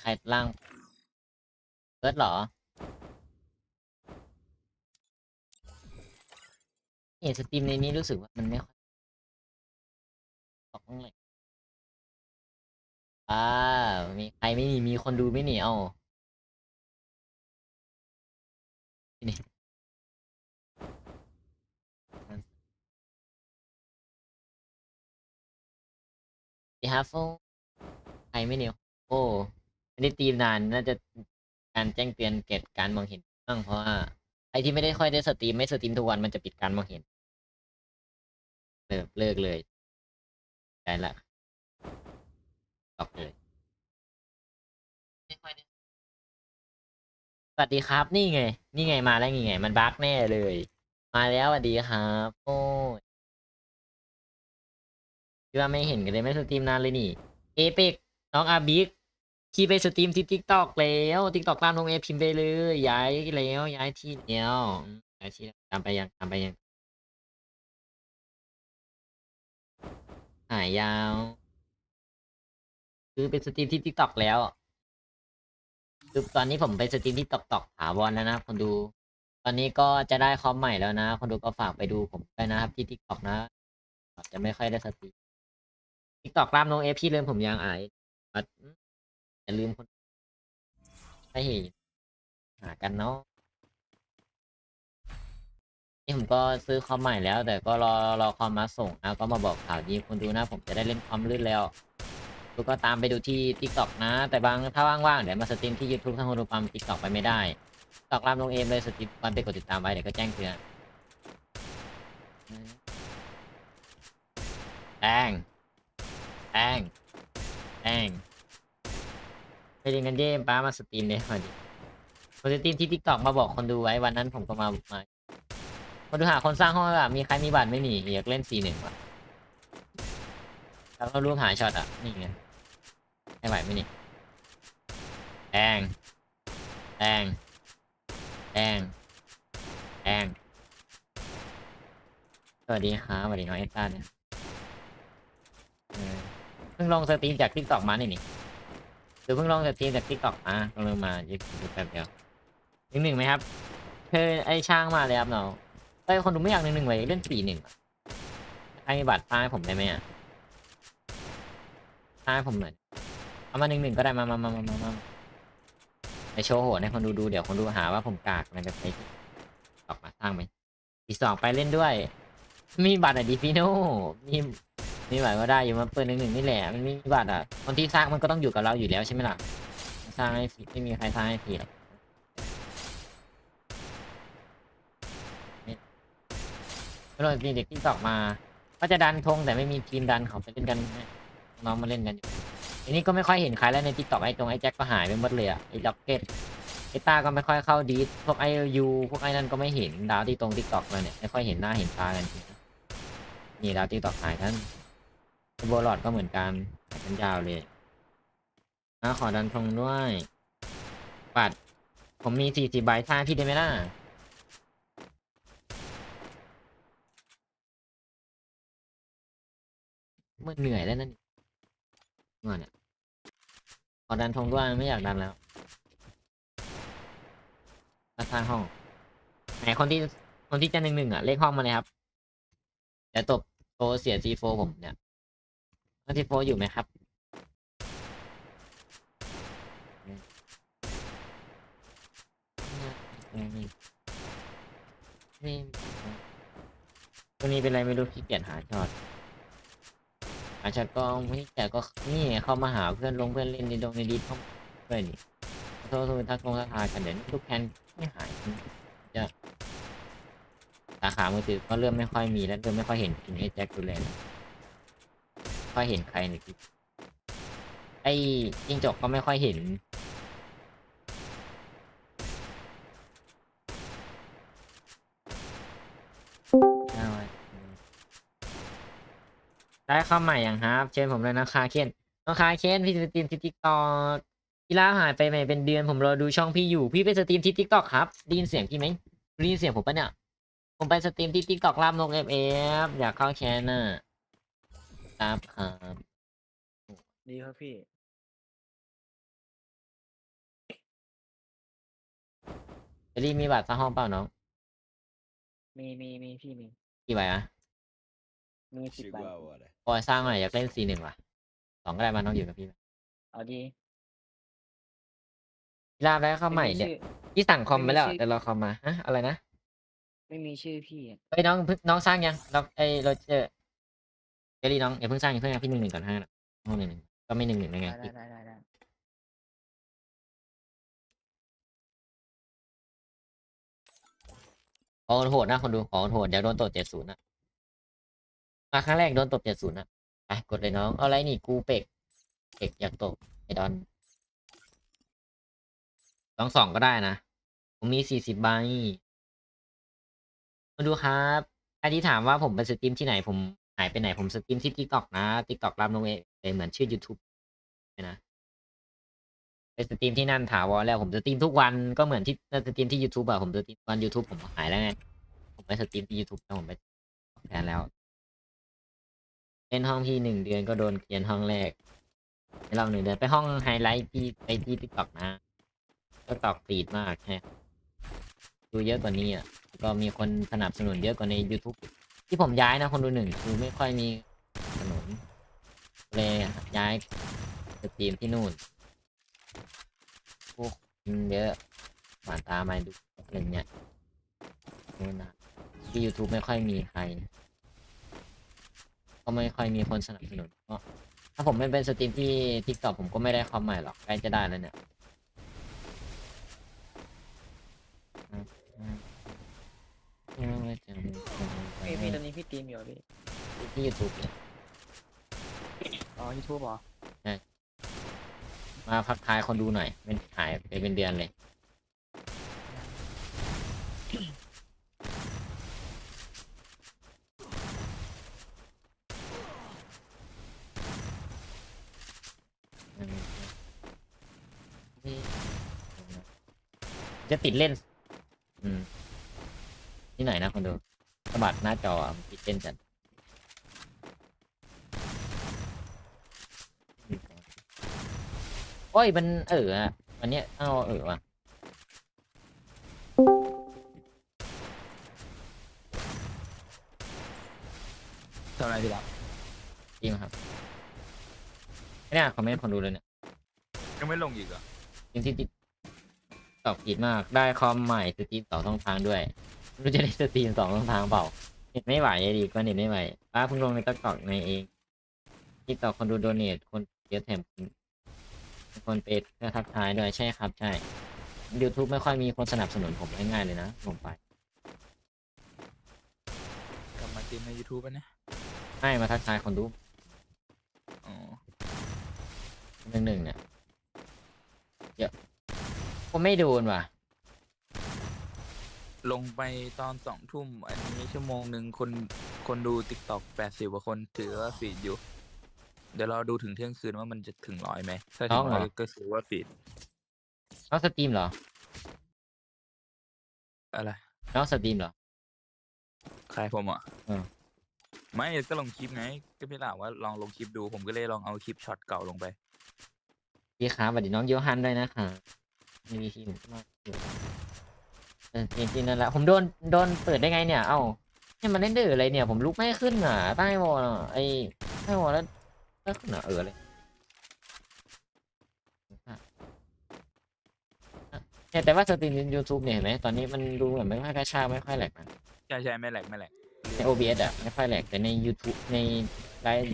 ใครล่างเฟิร์สเหรอเห็นสตรีมในนี้รู้สึกว่ามันไม่ค่อยออกเลยอ่ามีใครไม่มีมีคนดูไม่หนีเอานี่ดีฮาฟใครไม่เหนียวโอ้ ไม่ได้ตีมนานน่าจะการแจ้งเตือนเกิดการมองเห็นบ้างเพราะว่าไอที่ไม่ได้ค่อยได้สตรีมไม่สตรีมทุกวันมันจะปิดการมองเห็นเลิกเลิกเลยได้ละตอบเลยสวัสดีครับ นี่ไง นี่ไงมาแล้วนี่ไง มันบั๊กแน่เลย มาแล้วสวัสดีครับโอ้ยคิดว่าไม่เห็นกันเลยไม่สตรีมนานเลยนี่ เอเปกน้องอาบิก ที่ไปสตรีมที่ทิกตอกแล้วทิกตอกตามลงเอพิมพ์ไปเลยย้ายแล้วย้ายที่แล้วย้ายที่ตามไปยังตามไปยังหายยาว คือเป็นสตรีมที่ทิกตอกแล้วคือตอนนี้ผมไปสตรีมที่ตอกตอกถาวรแล้วนะคนดู ตอนนี้ก็จะได้คอมใหม่แล้วนะ คนดูก็ฝากไปดูผมด้วยนะครับที่ทิกตอกนะจะไม่ค่อยได้สตรีมทิกตอกรามลงเอพีเริ่มผมยังอายอะ อย่าลืมคนให้หากันเนาะนี่ผมก็ซื้อคอมใหม่แล้ว แต่ก็รอรอคอมมาส่งนะก็มาบอกข่าวดีคนดูนะ ผมจะได้เล่นคอมลื่นแล้วดูก็ตามไปดูที่ t ิ k t o k นะ แต่บางถ้าว่างๆเดี๋ยวมาสตรีมที่ YouTube ถ้าคนดูปั๊ม t ิ k t o k ไปไม่ได้ตอกรามลงเอมเลยสตรีมวันไปกดติดตามไว้เดี๋ยวก็แจ้งเตือนแป้งแป้งแป้ง ไปเรียนกันเย่ป้ามาสตรีมเลยมาดิมาสตรีมที่ t ิ k t o k มาบอกคนดูไว้วันนั้นผมก็มามา คนดูหาคนสร้างห้องอะมีใครมีบัตรไม่หนีอยากเล่นสี่หนึ่งวะแล้วก็รูปหาช็อตอะ นี่ไงให้ไหวไหมนี่แดงแดงแดงแดงสวัสดีครับสวัสดีน้องเอสตาเนี่ยเออเพิ่งลงสตรีมจากทิกตอกมานี่นี่ือเพิ่งลงสตรีมจากทิกตอกมาลงลงมายึดแป๊บเดียวหนึ่งหนึ่งไหมครับเธอไอช่างมาเลยครับน้องเอ้ยคนดูไม่อยากหนึ่งหนึ่งไว้เล่นสี่หนึ่งใครมีบัตรป้ายผมได้ไหมอะป้ายผมหน่อยเอามาหนึ่งหนึ่งก็ได้มามามามามามาไปโชว์โหดให้คนดูดูเดี๋ยวคนดูหาว่าผมกากอะไรแบบนี้ออกมาสร้างไหมอีสองไปเล่นด้วย มีบัตรอะดีฟิโน่มี มีบัตรก็ได้อยู่มาเปิดหนึ่งหนึ่งนี่แหละมันมีบัตรอะคนที่สร้างมันก็ต้องอยู่กับเราอยู่แล้วใช่ไหมล่ะสร้างให้ฟรีไม่มีใครสร้างให้ฟรีหรอกไม่รู้จริงเด็กที่ตอกมา ก็จะดันธงแต่ไม่มีทีมดันเขาไปเล่นกันน้องมาเล่นกันอยู่อันนี้ก็ไม่ค่อยเห็นใครแล้วในทิกตอกไอ้ตรงไอ้แจ็คก็หายไปหมดเลยอะไอ้ล็อกเก็ตไอ้ตาก็ไม่ค่อยเข้าดีพวกไอยูพวกไอ้นั่นก็ไม่เห็นดาวที่ตรงทิกตอกมาเนี่ยไม่ค่อยเห็นหน้าเห็นตากันนี่ดาวทิกตอกหายท่าน โบลอดก็เหมือนกันหายกันยาวเลยนะขอดันธงด้วยปัด ผมมีสี่สิบใบท่าพี่ได้ไหมล่ะมันเหนื่อยแล้วนั่นเมื่อเนี่ยขอดันธงด้วยไม่อยากดันแล้วมาทาห้องไหนคนที่คนที่จะหนึ่งหนึ่งอะเลขห้องมาเลยครับเดี๋ยวตบโตเสียซีโฟผมเนี่ย ซีโฟอยู่ไหมครับ นี่ตัวนี้เป็นไรไม่รู้ขี้เกียจหาช็อตหาช็อตก็ไม่แต่ก็นี่เข้ามาหาเพื่อนลงเพื่อนเล่นในดงในดีเข้าเพื่อนนี่โทษโทษทักลงทักทายกันเดี๋ยวนี้ทุกแคนไม่หายจะสาขามือถือก็เริ่มไม่ค่อยมีแล้วเริ่มไม่ค่อยเห็นทีนี้แจ็คดูแลแล้ว ค่อยเห็นใครในคลิปไอ้จิงจกก็ไม่ค่อยเห็น ได้เข้าใหม่อย่างครับ เชิญผมเลยนะคาเคนน้องคาเคนพี่สตรีมที่ทิกตอกพี่ล่าหายไปใหม่เป็นเดือนผมรอดูช่องพี่อยู่ พี่ไปสตรีมที่ทิกตอกครับได้ยินเสียงพี่ไหมได้ยินเสียงผมปะเนี่ย ผมไปสตรีมที่ทิกตอกลามนกเอฟเอฟอยากเข้าแชนน่ะ ครับครับดีครับพี่ เอลลี่มีบัตรสร้างห้องเปล่าน้องมีมีมีพี่มี กี่ใบอะมีสิบใบคอยพอสร้างหน่อยอยากเล่นซีหนึ่งว่ะสองก็ได้มาน้องอยู่กับพี่ไหมเอาดีลาบแล้วเข้าใหม่เนี่ย พี่สั่งคอมไปแล้วเดี๋ยวเราคอมมาฮะอะไรนะไม่มีชื่อพี่อะเฮ้ยน้องน้องสร้างยังน้องไอ้โรเจอร์ เจลลี่น้องอย่าเพิ่งสร้างอย่าเพิ่งนะพี่หนึ่งหนึ่งก่อนห้านะห้องหนึ่งหนึ่งก็ไม่หนึ่งหนึ่งได้ไงได้ได้ได้ได้ขอโหดนะคนดูขอโหดเดี๋ยวโดนตบเจ็ดศูนย์นะมาครั้งแรกโดนตบเจ็ดศูนย์นะไปกดเลยน้องเอาอะไรนี่กูเป็กเป็กอยากตบไอ้ดอนสองสองก็ได้นะ ผมมีสี่สิบใบมาดูครับอันที่ถามว่าผมไปสตรีมที่ไหนผมหายไปไหนผมสตรีมที่ทิกตอกนะทิกตอกรามลงเองเหมือนชื่อ YouTube นะไปสตรีมที่นั่นถาวรแล้วผมสตรีมทุกวันก็เหมือนที่สตรีมที่ YouTube อะผมสตรีมวัน YouTube ผมหายแล้วไงผมไปสตรีมที่ YouTube แล้วผมไปแทนแล้วเล่นห้องที่หนึ่งเดือนก็โดนเกลียนห้องแรกในรอบหนึ่งเดือนไปห้องไฮไลท์ที่ไปที่ติ๊กตอกนะก็ตอกตีดมากแค่ดูเยอะกว่านี้อะก็มีคนสนับสนุนเยอะกว่าใน YouTube ที่ผมย้ายนะคนดูหนึ่งคือไม่ค่อยมีสนุนเลยย้ายสตรีมที่นู่นพวกเยอะหวานตามาดูอะไรเงี้ยนู่นนะที่ YouTube ไม่ค่อยมีใคร ก็ไม่ค่อยมีคนสนับสนุนก็ถ้าผมไม่เป็นสตรีมที่ทิกตอกผมก็ไม่ได้คอมใหม่หรอกใกล้จะได้แล้วเนี่ย พี่พี่ตอนนี้พี่ตีมอยู่เหรอพี่ ที่ยูทูบเนี่ยอ๋อยูทูบเหรอ มาพักทายคนดูหน่อย เป็นหายไปเป็นเดือนเลย จะติดเล่น อืม ที่ไหนนะคนดูสมัครหน้าจอ อะมันติดเล่นจัดโอ้ยมันเอออะวันเนี้ยเอาเออว่ะทำอะไรพี่ละจริงครับไม่ได้อ่านคอมเมนต์คนดูเลยเนี่ยยังไม่ลงอีกเหรอะจริงที่ติดตอบผิดมากได้คอมใหม่สตรีมสองช่องทางด้วยไม่รู้จะได้สตรีมสองช่องทางเปล่า เน็ตไม่ไหวอะดีก็เน็ตไม่ไหวป้าเพิ่งลงในติ๊กต็อกในเอง ที่ต่อคนดูโดเนทคนเยอะแถมคนเป็ดเพื่อทักทายด้วยใช่ครับใช่ YouTube ไม่ค่อยมีคนสนับสนุนผมง่ายๆเลยนะผมไปกลับมาตีมใน YouTube ป่ะเนี่ยให้มาทักทายคนดูอ๋อหนึ่งหนึ่งเนี่ยเยอะผมไม่โดนว่ะ ลงไปตอนสองทุ่ม อันนี้ชั่วโมงหนึ่งคนคนดูติ๊กต็อกแปดสิบกว่าคนถือว่าฟีดอยู่ เดี๋ยวเราดูถึงเที่ยงคืนว่ามันจะถึงร้อยไหมถ้าถึงร้อยก็คือว่าฟีดน้องสตรีมเหรออะไรน้องสตรีมเหรอใครผมอะเออไม่ก็ลงคลิปไง ก็พี่หลาว่าลองลงคลิปดูผมก็เลยลองเอาคลิปช็อตเก่าลงไปพี่ครับสวัสดีน้องโยฮันด้วยนะคะมีวีทีผมก็มาอยู่ เออจริงๆนั่นแหละผมโดนโดนเปิดได้ไงเนี่ย เอ้าเนี่ยมันเล่นดื้ออะไรเนี่ย ผมลุกไม่ขึ้นอะใต้วอลอะไอ้ใต้วอลแล้วแล้วขึ้นอะเออเลยเนี่ยแต่ว่าสตรีมยูทูบเนี่ยเห็นไหมตอนนี้มันดูเหมือนไม่ค่อยกระชากไม่ค่อยแหลกนะใช่ใช่ไม่แหลกไม่แหลกใน OBS อะไม่ค่อยแหลกแต่ใน YouTube ในไลฟ์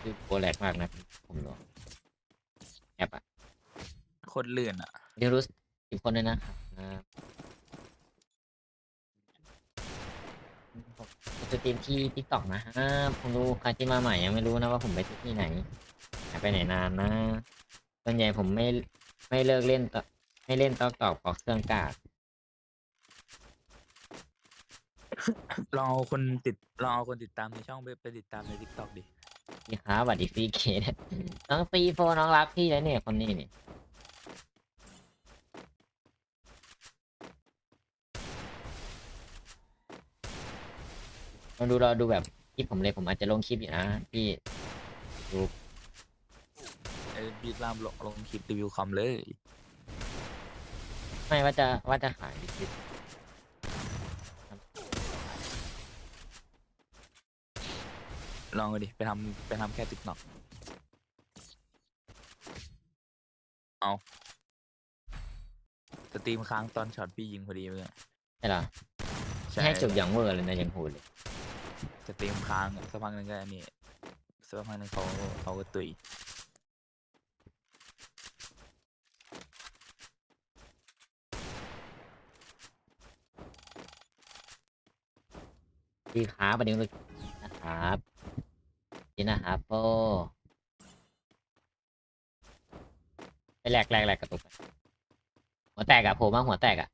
คือโปรแหลกมากนะผมรู้แอปอะโคตรลื่นอะเดี๋ยวรู้สิบคนด้วยนะครับ นะครับผมจะสตรีมที่ TikTok นะฮะผมรู้ใครที่มาใหม่ยังไม่รู้นะว่าผมไปที่ไหนหายไปไหนนานนะส่วนใหญ่ผมไม่ไม่เลิกเล่นต่อไม่เล่นตอกตอกเพราะเครื่องกากลองเอาคนติดลองเอาคนติดตามในช่องไปไปติดตามในทิกตอกดิพี่ครับสวัสดีฟรีเคสน้องซีโฟน้องรักพี่แล้วเนี่ยคนนี้นี่ ลองดูเราดูแบบคลิปผมเลยผมอาจจะลงคลิปอยู่นะพี่ดูไอ้บีดลามลงลงคลิปรีวิวคอมเลย ไม่ว่าจะว่าจะขายดิบลองดูดิ ไปทำไปทำแค่ติ๊กต็อกเอาสตรีมค้างตอนช็อตพี่ยิงพอดีเมื่อใช่เหรอให้จบอย่างเวอร์เลยนะยังโหดเลย สตรีมค้างอะสักพักหนึงก็อันนี่สักพักหนึงเขาเขาก็ตุยดีครับประเด็นเลยนะครับนี่นะครับโอ้ไปแหลกแหลกแหลกกระตุกไปหัวแตกอะโผล่มาหัวแตกอะ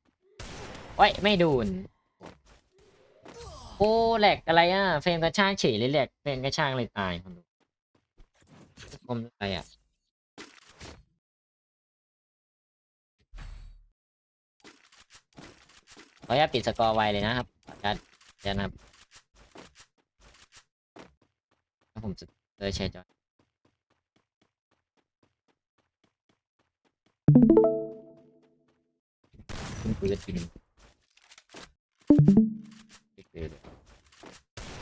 โอ้ย ไม่ดูน โอ้แหลกอะไรอะ เฟรมกระชากเฉยเลยแหลกเฟรมกระชากเลยตายคนดูคมอะไรอะขออนุญาตปิดสกอร์ไวเลยนะครับขออนุญาตเดี๋ยวนะครับผมจะเลยใช้จอยขึ้นปืนทีนึง เลย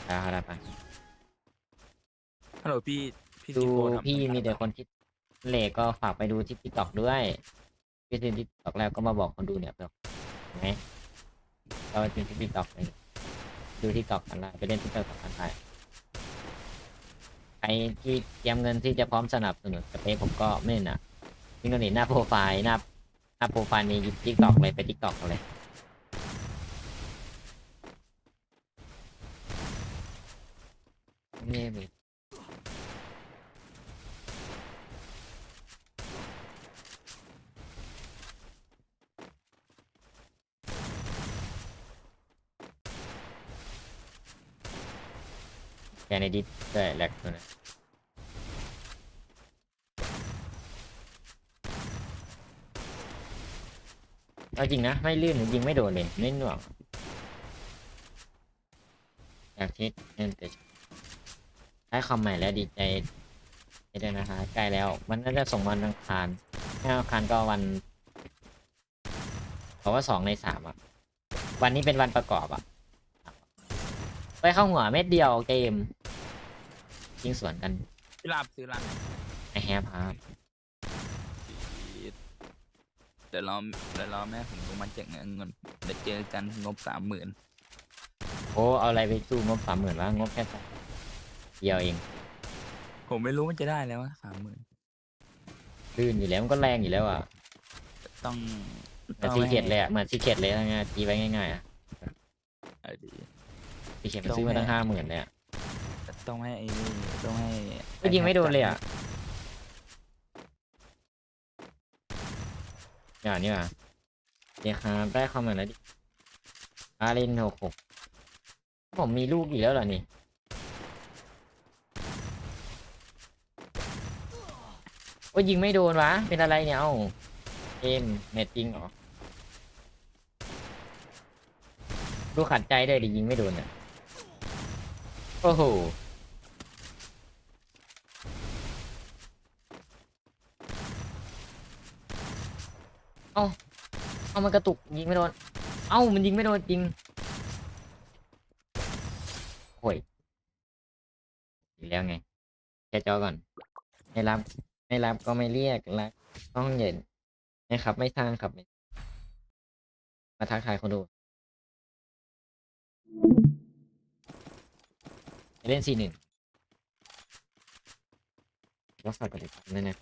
ได้ครับได้ไปฮัลโหลพี่พี่ดูจีโฟทำพี่มีแต่คนคิดเลขก็ฝากไปดูที่ติ๊กต็อกด้วย พี่ซื้อติ๊กต็อกแล้วก็มาบอกคนดูเนี่ยเผื่อเห็นไหมเราไปที่ติ๊กต็อกเลยดูติ๊กต็อกกันได้ไปเล่นติ๊กต็อกกันได้ใครที่เตรียมเงินที่จะพร้อมสนับสนุนสเปคผมก็ไม่เล่นอะพี่ก็เห็นหน้าโปรไฟล์หน้าหน้าโปรไฟล์ในติ๊กต็อกเลยไปติ๊กต็อกเลยนี่มี แก ในดิสด้แลกตัวนั้นเอาจริงนะ ไม่ลื่นยิงไม่โดนเลยไม่หน่วงอยากเช็ดเล่นแต่ได้คอมใหม่แล้วดีใจด้วยนะคะใกล้แล้ว มันน่าจะส่งวันอังคารถ้าอังคารก็วันเพราะว่าสองในสามอะ วันนี้เป็นวันประกอบอะ ไปเข้าหัวเม็ดเดียวเกม ยิงสวนกันพี่ลาบซื้อร้านไหนไอแฮปครับเดี๋ยวรอเดี๋ยวรอแม่ผมลงมาแจกเงินเงินเดี๋ยวเจอกันงบสามหมื่นโอ้เอาอะไรไปสู้งบสามหมื่นวะงบแค่เดียวเอง ผมไม่รู้มันจะได้แล้วสามหมื่นลื่นอยู่แล้วมันก็แรงอยู่แล้วอะต้องเหมือนซีเกตเลยอะเหมือนซีเกตเลยง่ายๆตีไว้ง่ายๆอะเออดีซีเกตมันซื้อมาตั้งห้าหมื่นเลยอะ ต้องให้ไอ้นี่ต้องให้ก็ยิงไม่โดนเลยอะอย่างนี้ว่ะเดี๋ยวครับได้คอมเมนต์แล้วดิอารินหกหกผมมีลูกอีกแล้วเหรอนี่โอ้ยยิงไม่โดนวะ เป็นอะไรเนี่ยเอ้าเกมเน็ตจริงเหรอดูขัดใจด้วยดิยิงไม่โดนอะโอ้โห เอ้าเอามันกระตุกยิงไม่โดน เอ้ามันยิงไม่โดนจริงโอ้ยอีกแล้วไงแค่จอก่อน ไม่รับ ไม่รับก็ไม่เรียกรับต้องเย็นไม่ครับไม่สร้างครับมมาทักทายคนดูเล่นสี่หนึ่งรักษากดติดตามด้วยนะ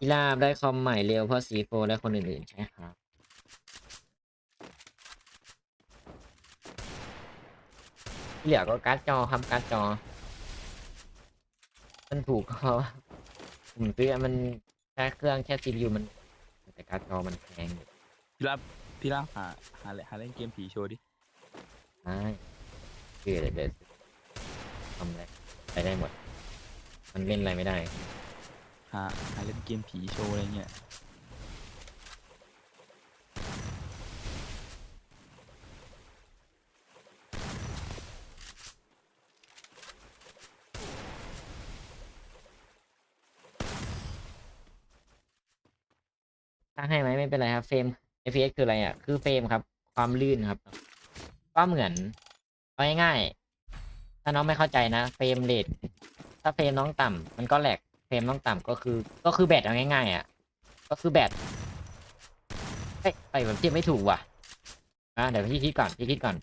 กีฬาบได้คอมใหม่เร็วเพราะซีโฟและคนอื่นๆใช่ครับที่เหลือก็การ์ดจอครับการ์ดจอ มันถูกเพราผมซื้อมันแค่เครื่องแค่ CPU มัน แต่การ์ดจอมันแพงอยู่พี่ลาบพี่ลาบหาหาหาเล่นเกมผีโชว์ดิใช่คือเดี๋ยวเดี๋ยวทำอะไรไปได้หมด มันเล่นอะไรไม่ได้ หาหาเล่นเกมผีโชว์อะไรเงี้ยตั้งให้ไหมไม่เป็นไรครับเฟรม FPS คืออะไรอะ คือเฟรมครับ ความลื่นครับ ก็เหมือนเอาง่ายๆถ้าน้องไม่เข้าใจนะ เฟรมเรทถ้าเฟรมน้องต่ำมันก็แหลก เฟรมน้องต่ำก็คือก็คือแบตเอาง่ายๆอะ ก็คือแบตเอ้ยไปแบบเทียบไม่ถูกว่ะอะเดี๋ยวพี่คิดก่อนพี่คิดก่อน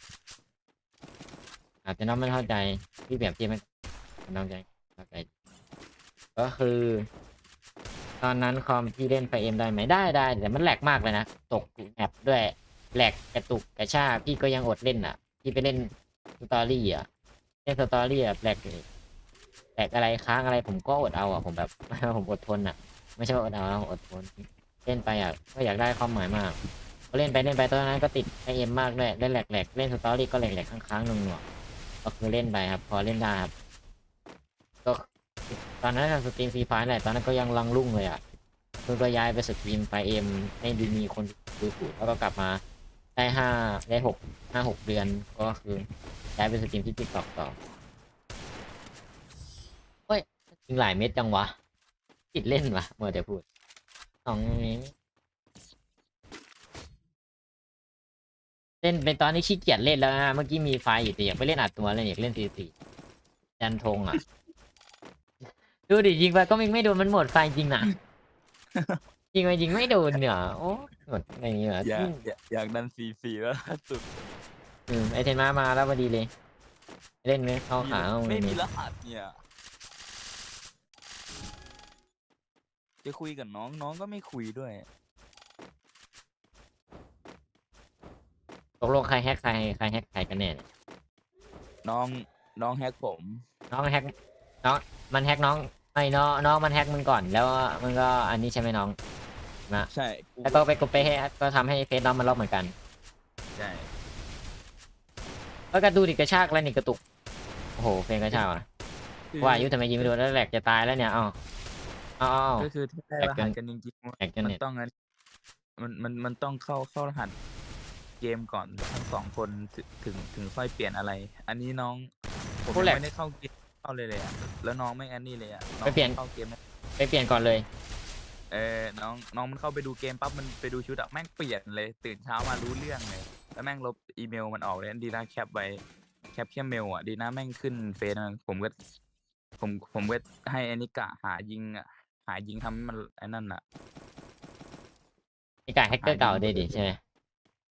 อาจจะน้องไม่เข้าใจพี่แบบเทียบไม่น้องใจเข้าใจ ก็คือ ตอนนั้นคอมพี่เล่นไฟเอ็มได้ไหมได้ได้แต่มันแหลกมากเลยนะตกแอปด้วยแหลกกระตุกกระชากพี่ก็ยังอดเล่นอะ พี่ไปเล่นสตอรี่อะเล่นสตอรี่อะแหลกเลย แหลกอะไรค้างอะไรผมก็อดเอาอะผมแบบผมอดทนอะ ไม่ใช่ว่าอดเอานะผมอดทนเล่นไปอะก็อยากได้ความหมายมากก็เล่นไปเล่นไปตอนนั้นก็ติดไอเอ็มมากด้วยเล่นแหลกๆเล่นสตอรี่ก็แหลกๆค้างๆหน่วงๆก็คือเล่นไปครับ พอเล่นได้ครับก็ตอนนั้นสตรีมฟรีไฟแหละตอนนั้นก็ยังรังรุ่งเลยอะเพิ่งก็ย้ายไปสตรีมไฟเอ็มให้ดูมีคนดูถูกแล้วก็กลับมาได้ห้าได้หกห้าหกเดือนก็คือย้ายไปสตรีมที่ติ๊กต็อกต่อ ยยิงหลายเม็ดจังวะติดเล่นวะเมื่อแต่พูดสองนี้เล่นเป็นตอนนี้ขี้เกียจเล่นแล้วนะเมื่อกี้มีไฟอยู่แต่อยากไปเล่นอัดตัวเลยอยากเล่นตีตีจันทงอะ ดูดิยิงไปก็ไม่ไม่โดนมันหมดไฟจริงนะยิงไปยิงไม่โดนเนี่ยโอ้หมดอะไรอย่างเงี้ยอยากอยากอยากดันซีซีแล้วล่าสุดอืมไอเทนมามาแล้วพอดีเลย เล่นไหมเข้าขาเอาไม่มีเนี่ยรหัสเนี่ย จะคุยกับน้องน้องก็ไม่คุยด้วย ตกลงใครแฮกใครใครแฮกใครกันแน่เนี่ยน้องน้องแฮกผม น้องแฮกน้องมันแฮกน้องไอ้น้องน้องมันแฮกมึงก่อน แล้วมันก็อันนี้ใช่ไหมน้องใช่กูแล้วก็ไปกดไปให้ก็ทำให้เฟซน้องมันล็อกเหมือนกันใช่แล้วก็ดูดิกระชากแล้วนี่กระตุกโอ้โหเพลงกระชากอะคือว่าอายุทำไมยิงไม่โดนแล้วแหลกจะตายแล้วเนี่ยอ้าวอ้าว อ้าว ก็คือถ้าได้แฮกรกัหันสกันจริงๆแฮกกันมันเนี่ยต้องงั้นมันมันมันต้องเข้าเข้ารหัสเกมก่อนทั้งสองคนถึงถึงถึงค่อยเปลี่ยนอะไร อันนี้น้องผมยังไม่ได้เข้าเกมเข้าเลยเลยอะแล้วน้องไม่อันนี้เลยอะน้องเข้าเกมนะไปเปลี่ยนก่อนเลย เออน้องน้องมันเข้าไปดูเกมปั๊บมันไปดูชุดอะแม่งเปลี่ยนเลย ตื่นเช้ามารู้เรื่องเลยแล้วแม่งลบอีเมลมันออกเลยดีนะแคปไว้แคปแค่เมลอะดีนะแม่งขึ้นเฟซอะผมก็ผมผมก็ให้อันนี้กะหายิงอะ หายิงทำให้มันไอ้นั่นอะมีการแฮกเกอร์เก่าด้วยดิใช่ไหม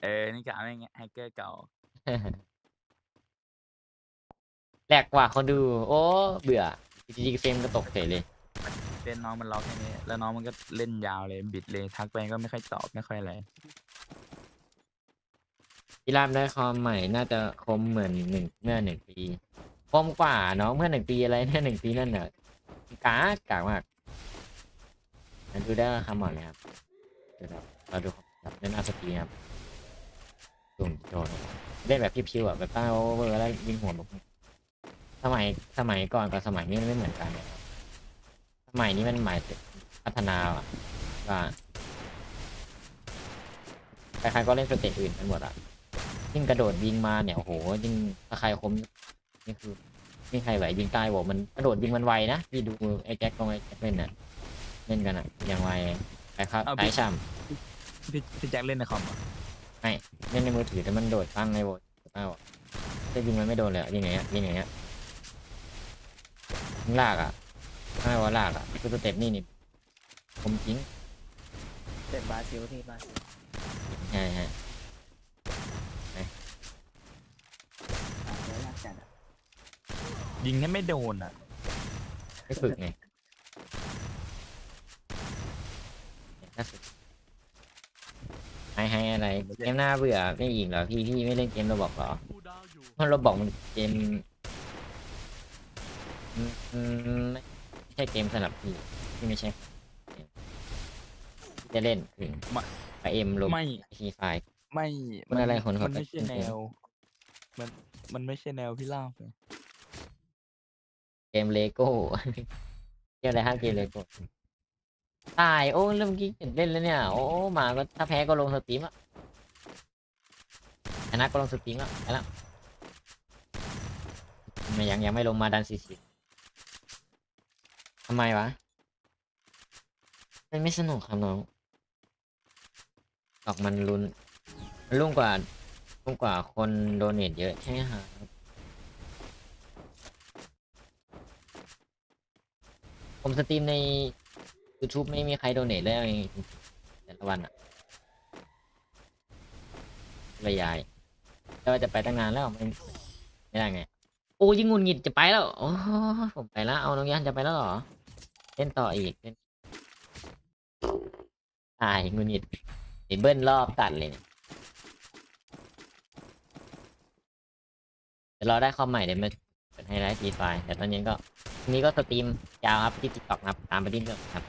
เออ นี่กะแม่งแฮกเกอร์เก่า แหลกกว่าคนดู โอ้เบื่อจริงๆเฟรมก็ตกเฉยเลย เล่นน้องมันล็อกแค่นี้ แล้วน้องมันก็เล่นยาวเลย บิดเลย ทักไปก็ไม่ค่อยตอบไม่ค่อยอะไร พี่รามได้คอมใหม่น่าจะคมเหมือนหนึ่งเมื่อหนึ่งปีคมกว่าน้องเมื่อหนึ่งปีอะไรเนี่ยหนึ่งปีนั่นเน่ะกากกากมาก งั้นดูได้คำหมดเลยครับเดี๋ยวเราดูครับเล่นอาสตีครับตุ่มโจนเล่นแบบพิวๆอะแบบตั้งโอเวอร์แล้วยิงหัวแบบสมัยสมัยก่อนกับสมัยนี้มันไม่เหมือนกันเลยครับสมัยนี้มันหมายถึงพัฒนาอะว่าใครๆก็เล่นสเตจอื่นกันหมดอะยิ่งกระโดดยิงมาเนี่ยโอ้โหยิ่งถ้าใครคมนี่คือนี่ใครไหวยิงใต้บอกมันกระโดดยิงมันไวนะพี่ดูไอ้แจ็คกองไอ้แจ็คเล่นน่ะ เล่นกันอะอย่างไวไปครับเอาไปพี่ช่พี่พี่แจ็คเล่นในคอมเหรอำเล่นในมือถือแต่มันโดดตั้งในโบสเอ้าจะยิงมันไม่โดนเลยอะยิงไงอะยิงไงอะยิงลากอะไม่ว่าลากอะคือสเต็ปนี่นี่ผมจริงเด็ดบราซิลพี่บราซิลใช่ใช่อะแล้วยากจัดอะยิงให้ไม่โดนอะไม่ฝึกไง ถ้าฝึกให้ให้อะไรเกมหน้าเบื่อไม่อีกเหรอพี่พี่ไม่เล่นเกมเราบอกเหรอเพราะเราบอกมันเกมอืมอืมไม่ไม่ใช่เกมสำหรับพี่พี่ไม่ใช่เกมที่จะเล่นถึงไม่ไปเอ็มลงไม่ทีไฟไม่มันอะไรคนมันเขาไม่ใช่ก็แนว มันมันไม่ใช่แนวพี่เล่าเลยเกมเลโก้เกมอะไรฮะเกมเลโก้ ตายโอ้เริ่มกี้เล่นแล้วเนี่ยโอ้มาก็ถ้าแพ้ก็ลงสตรีมอะชนะก็ลงสตรีมอะไปแล้วไม่ยังยังไม่ลงมาดันสี่สิบทำไมวะมันไม่สนุกครับน้องออกมันรุนมันรุ่งกว่ารุ่งกว่าคนโดเนทเยอะใช่ไหมครับผมสตรีมใน YouTube ไม่มีใครโดเนทเลยเอาจริงๆแต่ละวันอะระยายก็จะไปตั้งนานแล้วไม่ไม่ได้ไง โอ้ยิงงุนงิดจะไปแล้วโอ้ผมไปแล้วเอาน้องยันจะไปแล้วเหรอเล่นต่ออีกเล่นตายงุนงิดเบิ้ลรอบตัดเลยเนี่ยเดี๋ยวเราได้คอมใหม่เดี๋ยวมาเปิดไฮไลท์ทีไฟแต่ตอนนี้ก็นี้ก็สตรีมยาวครับที่ติ๊กต็อกครับ ตามไปที่เดิมครับ